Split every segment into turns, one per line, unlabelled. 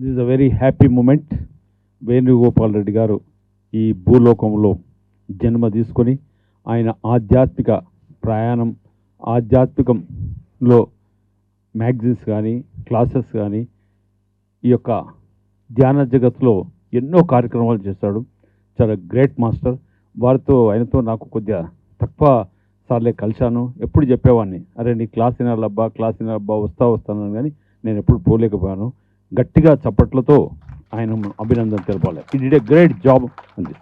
This a very happy moment Venugopal Reddy గారు ఈ భూలోకంలో జన్మ తీసుకొని ఆయన ఆధ్యాత్మిక ప్రయాణం ఆధ్యాత్మికంలో మ్యాగజైన్స్ కానీ క్లాసెస్ కానీ ఈ యొక్క ధ్యాన జగత్లో ఎన్నో కార్యక్రమాలు చేశాడు. చాలా గ్రేట్ మాస్టర్. వారితో ఆయనతో నాకు కొద్దిగా తక్కువ సార్లే కలిశాను. ఎప్పుడు చెప్పేవాడిని అరే నీ క్లాస్ వినాలబ్బా క్లాస్ వినాలబ్బా వస్తా వస్తాను కానీ నేను ఎప్పుడు పోలేకపోయాను. గట్టిగా చప్పట్లతో ఆయన అభినందన తెలపాలి. It is a great job అంది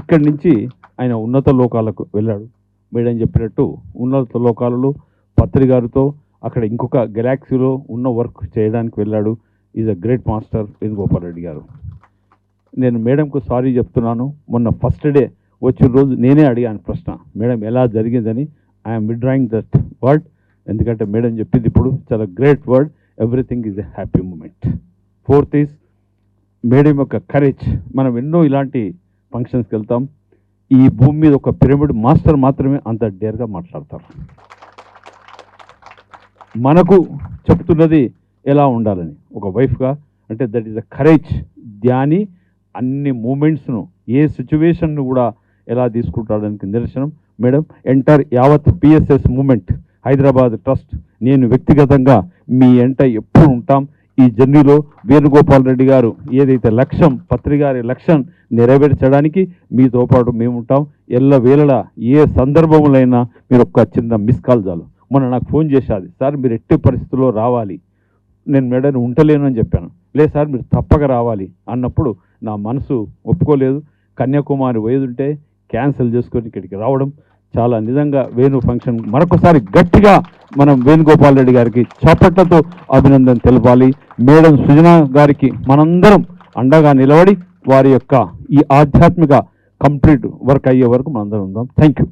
ఇక్కడి నుంచి ఆయన ఉన్నత లోకాలకు వెళ్ళాడు. మేడం చెప్పినట్టు ఉన్నత లోకాలలో పత్రి గారితో అక్కడ ఇంకొక గెలాక్సీలో ఉన్న వర్క్ చేయడానికి వెళ్ళాడు. Is a great master Venugopal Reddy గారు. నేను మేడంకు సారీ చెప్తున్నాను. మొన్న ఫస్ట్ డే వచ్చిన రోజు నేనే అడిగాను ప్రశ్న. మేడం ఎలా జరిగిందని? ఐఎమ్ విడ్రాయింగ్ దట్ వర్డ్ ఎందుకంటే మేడం చెప్పింది ఇప్పుడు చాలా great word everything is a happy moment fourth is madam యొక్క కరేజ్ మనం ఎన్నో ఇలాంటి ఫంక్షన్స్కి వెళ్తాం. ఈ భూమి మీద ఒక పిరమిడ్ మాస్టర్ మాత్రమే అంత డేర్గా మాట్లాడతారు. మనకు చెప్తున్నది ఎలా ఉండాలని? ఒక వైఫ్గా అంటే దట్ ఈస్ అ కరేజ్ ధ్యాని అన్ని మూమెంట్స్ను ఏ సిచ్యువేషన్ను కూడా ఎలా తీసుకుంటాడానికి నిదర్శనం. మేడం ఎంటర్ యావత్ పిఎస్ఎస్ మూమెంట్ హైదరాబాద్ ట్రస్ట్. నేను వ్యక్తిగతంగా మీ ఎంట ఎప్పుడు ఉంటాం? ఈ జర్నీలో వేణుగోపాల్ రెడ్డి గారు ఏదైతే లక్ష్యం పత్రికారి లక్ష్యం నెరవేర్చడానికి మీతో పాటు మేము ఉంటాం. ఎల్ల వేళలా ఏ సందర్భంలోనైనా మీరు ఒక్క చిన్న మిస్ కాల్ చాలు. మొన్న నాకు ఫోన్ చేశాది సార్ మీరు ఎట్టి పరిస్థితుల్లో రావాలి? నేను మేడని ఉంటలేను అని చెప్పాను. లేదు సార్ మీరు తప్పక రావాలి అన్నప్పుడు నా మనసు ఒప్పుకోలేదు. కన్యాకుమారి పోయేదుంటే క్యాన్సిల్ చేసుకొని ఇక్కడికి రావడం చాలా నిజంగా వేణు ఫంక్షన్ మరొకసారి గట్టిగా మనం వేణుగోపాల్ రెడ్డి గారికి చప్పట్లతో అభినందన తెలపాలి. మేడం సుజన గారికి మనందరం అండగా నిలబడి వారి యొక్క ఈ ఆధ్యాత్మిక కంప్లీట్ వర్క్ అయ్యే వరకు మనందరం ఉందాం. Thank you